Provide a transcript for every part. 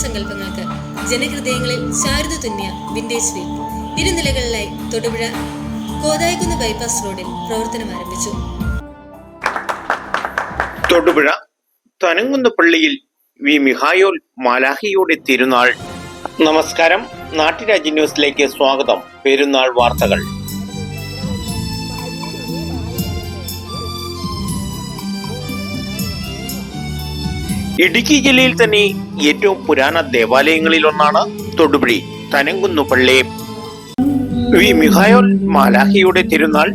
വസ്ത്രസങ്കല്പങ്ങൾക്ക് ജനഹൃദയങ്ങളിൽ ശാരദ തുന്നിയ vintage wheel ഇരുനിലകളിലായി തൊടുപുഴ കോതായിക്കുന്ന് ബൈപ്പാസ് റോഡിൽ പ്രവർത്തനം ആരംഭിച്ചു. തൊടുപുഴ തനങ്ങുന്ന പള്ളിയിൽ വി മിഹായോൽ മാലാഹിയുടെ തിരുനാൾ. നമസ്കാരം. നാട്ടുരാജ്യ ന്യൂസിലേക്ക് സ്വാഗതം. പെരുന്നാൾ വാർത്തകൾ. ഇടുക്കി ജില്ലയിൽ തന്നെ ഏറ്റവും പുരാന ദേവാലയങ്ങളിൽ ഒന്നാണ് തൊടുപുഴി. തനങ്കുന്നുപള്ളി വി. മിഹായോൽ മാലാഹിയുടെ തിരുനാൾ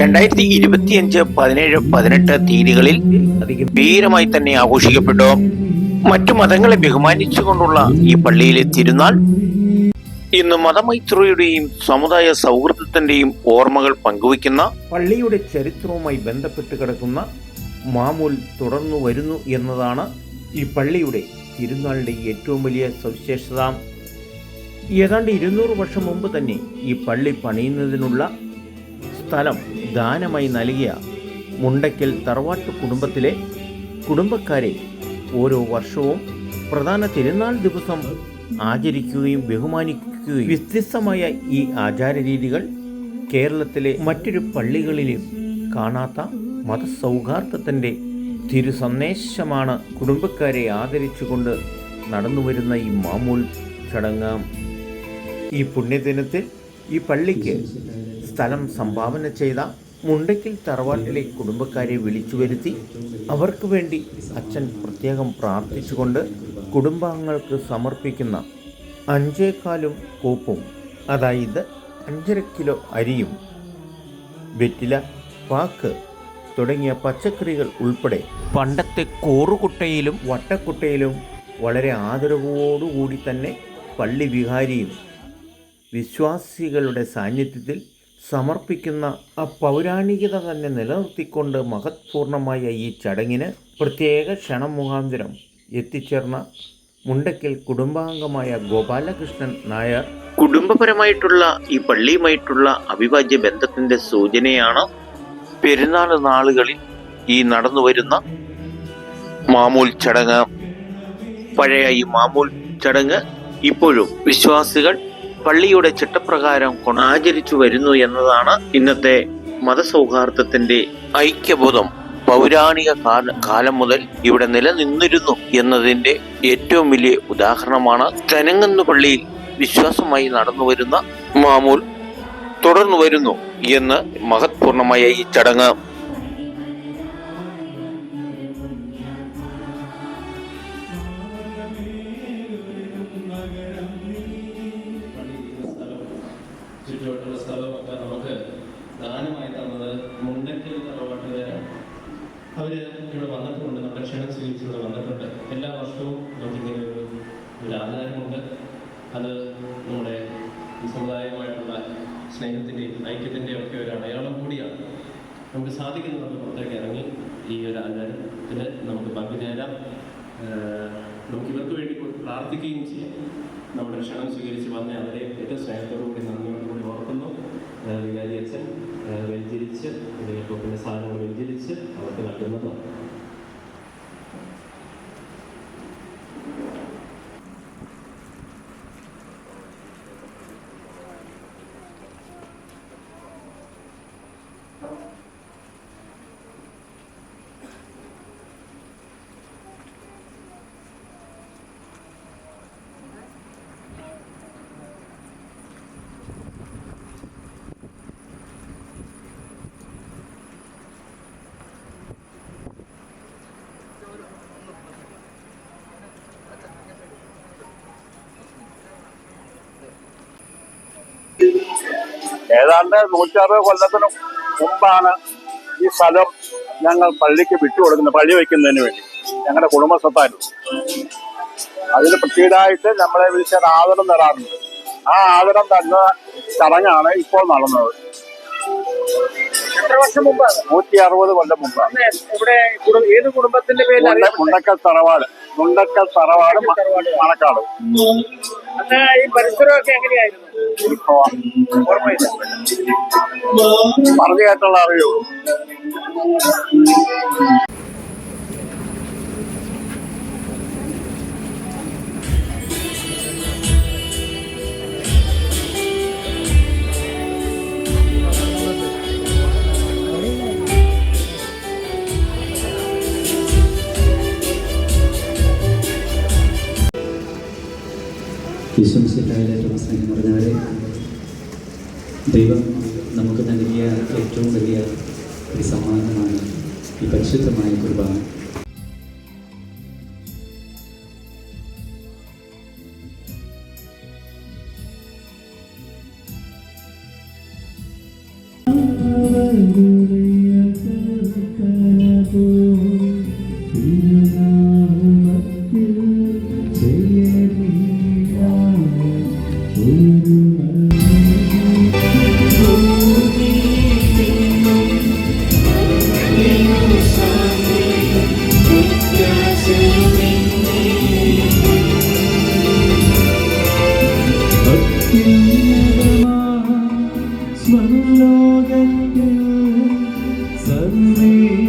രണ്ടായിരത്തി ഇരുപത്തിയഞ്ച് പതിനേഴ് പതിനെട്ട് തീയതികളിൽ വീരമായി തന്നെ ആഘോഷിക്കപ്പെട്ടു. മറ്റു മതങ്ങളെ ബഹുമാനിച്ചുകൊണ്ടുള്ള ഈ പള്ളിയിലെ തിരുനാൾ ഇന്ന് മതമൈത്രിയുടെയും സമുദായ സൗഹൃദത്തിന്റെയും ഓർമ്മകൾ പങ്കുവയ്ക്കുന്ന പള്ളിയുടെ ചരിത്രവുമായി ബന്ധപ്പെട്ട് കിടക്കുന്ന മാമൂൽ തുടർന്നു വരുന്നു എന്നതാണ് ഈ പള്ളിയുടെ തിരുനാളിന്റെ ഏറ്റവും വലിയ സവിശേഷത. ഏതാണ്ട് ഇരുന്നൂറ് വർഷം മുമ്പ് തന്നെ ഈ പള്ളി പണിയുന്നതിനുള്ള സ്ഥലം ദാനമായി നൽകിയ മുണ്ടയ്ക്കൽ തറവാട്ട് കുടുംബത്തിലെ കുടുംബക്കാരെ ഓരോ വർഷവും പ്രധാന തിരുനാൾ ദിവസം ആചരിക്കുകയും ബഹുമാനിക്കുകയും വ്യത്യസ്തമായ ഈ ആചാരരീതികൾ കേരളത്തിലെ മറ്റൊരു പള്ളികളിലും കാണാത്ത മതസൗഹാർദ്ദത്തിന്റെ തിരു സന്ദേശമാണ് കുടുംബക്കാരെ ആദരിച്ചുകൊണ്ട് നടന്നുവരുന്ന ഈ മാമൂൽ ചടങ്ങ്. ഈ പുണ്യദിനത്തിൽ ഈ പള്ളിക്ക് സ്ഥലം സംഭാവന ചെയ്ത മുണ്ടയ്ക്കൽ തറവാട്ടിലെ കുടുംബക്കാരെ വിളിച്ചു വരുത്തി അവർക്ക് വേണ്ടി അച്ഛൻ പ്രത്യേകം പ്രാർത്ഥിച്ചുകൊണ്ട് കുടുംബാംഗങ്ങൾക്ക് സമർപ്പിക്കുന്ന അഞ്ചേക്കാലും കോപ്പും അതായത് അഞ്ചര കിലോ അരിയും വെറ്റില പാക്ക് തുടങ്ങിയ പച്ചക്കറികൾ ഉൾപ്പെടെ പണ്ടത്തെ കോറുകുട്ടയിലും വട്ടക്കുട്ടയിലും വളരെ ആദരവോടുകൂടി തന്നെ പള്ളി വിഹാരിയും വിശ്വാസികളുടെ സാന്നിധ്യത്തിൽ സമർപ്പിക്കുന്ന ആ പൗരാണികത തന്നെ നിലനിർത്തിക്കൊണ്ട് മഹത്പൂർണമായ ഈ ചടങ്ങിന് പ്രത്യേക ക്ഷണം മുഖാന്തരം എത്തിച്ചേർന്ന മുണ്ടക്കിൽ കുടുംബാംഗമായ ഗോപാലകൃഷ്ണൻ നായർ. കുടുംബപരമായിട്ടുള്ള ഈ പള്ളിയുമായിട്ടുള്ള അവിഭാജ്യ ബന്ധത്തിന്റെ സൂചനയാണ് പെരുന്നാൾ നാളുകളിൽ ഈ നടന്നു വരുന്ന മാമൂൽ ചടങ്ങ് പഴയ ഈ മാമൂൽ ചടങ്ങ് ഇപ്പോഴും വിശ്വാസികൾ പള്ളിയുടെ ചിട്ടപ്രകാരം ആചരിച്ചു വരുന്നു എന്നതാണ് ഇന്നത്തെ മതസൗഹാർദ്ദത്തിന്റെ ഐക്യബോധം. പൗരാണിക കാലം മുതൽ ഇവിടെ നിലനിന്നിരുന്നു എന്നതിന്റെ ഏറ്റവും വലിയ ഉദാഹരണമാണ് തെനങ്ങുന്ന പള്ളിയിൽ വിശ്വാസമായി നടന്നു വരുന്ന മാമൂൽ തുടർന്നു വരുന്നു. എന്ന് മഹത്പൂർണമായ ഈ ചടങ്ങ് നമുക്ക് മുണ്ടക്കൽ വന്നിട്ടുണ്ട് വന്നിട്ടുണ്ട്. എല്ലാ വർഷവും ഒരു അത് നമ്മുടെ ഈ സമുദായവുമായിട്ടുള്ള സ്നേഹത്തിന്റെയും ഐക്യത്തിന്റെയും ഒക്കെ ഒരു അടയാളം കൂടിയാണ്. നമുക്ക് സാധിക്കുന്ന നമ്മൾ പുറത്തേക്ക് ഇറങ്ങി ഈ ഒരു ആചാരത്തിൽ നമുക്ക് പങ്കുചേരാം നമുക്ക് ഇവർക്ക് വേണ്ടി പ്രാർത്ഥിക്കുകയും ചെയ്യാം. നമ്മുടെ ക്ഷണം സ്വീകരിച്ച് വന്ന അവരെ ഏറ്റവും സ്നേഹത്തോടുകൂടി നന്ദിയോടുകൂടി ഓർക്കുന്നു. വികാരി അച്ഛൻ വെഞ്ചരിച്ച് ഇതിലേക്ക് സാധനങ്ങൾ വെഞ്ചരിച്ച് അവർക്ക് നൽകുന്നതാണ്. ഏതാണ്ട് നൂറ്ററുപത് കൊല്ലത്തിന് മുമ്പാണ് ഈ സ്ഥലം ഞങ്ങൾ പള്ളിക്ക് വിട്ടുകൊടുക്കുന്നത് പള്ളി വയ്ക്കുന്നതിന് വേണ്ടി. ഞങ്ങളുടെ കുടുംബ അതിൽ അതിന് പ്രത്യേകമായിട്ട് നമ്മളെ വിളിച്ച ആദരം തരാറുണ്ട്. ആ ആദരം തന്ന ചടങ്ങാണ് ഇപ്പോൾ നടന്നത്. എത്ര വർഷം മുമ്പാണ് നൂറ്റി അറുപത് കൊല്ലം മുമ്പ് ഇവിടെ ഏത് കുടുംബത്തിന്റെ പേരിൽ മുണ്ട- മുണ്ടക്കൽ തറവാട്. മുണ്ടക്കൽ തറവാട് മണക്കാട്. അന്ന് ഈ പരിസരമൊക്കെ എങ്ങനെയായിരുന്നു? പറഞ്ഞു കേട്ടുള്ള അറിയുള്ളൂ. ഏറ്റവും സ്നേഹം പറഞ്ഞാൽ ദൈവം നമുക്ക് നൽകിയ ഏറ്റവും വലിയ ഒരു സമ്മാനമാണ് ഈ പരിശുദ്ധമായ കുർബാന. സ്വർലോകത്തിൽ സർവേ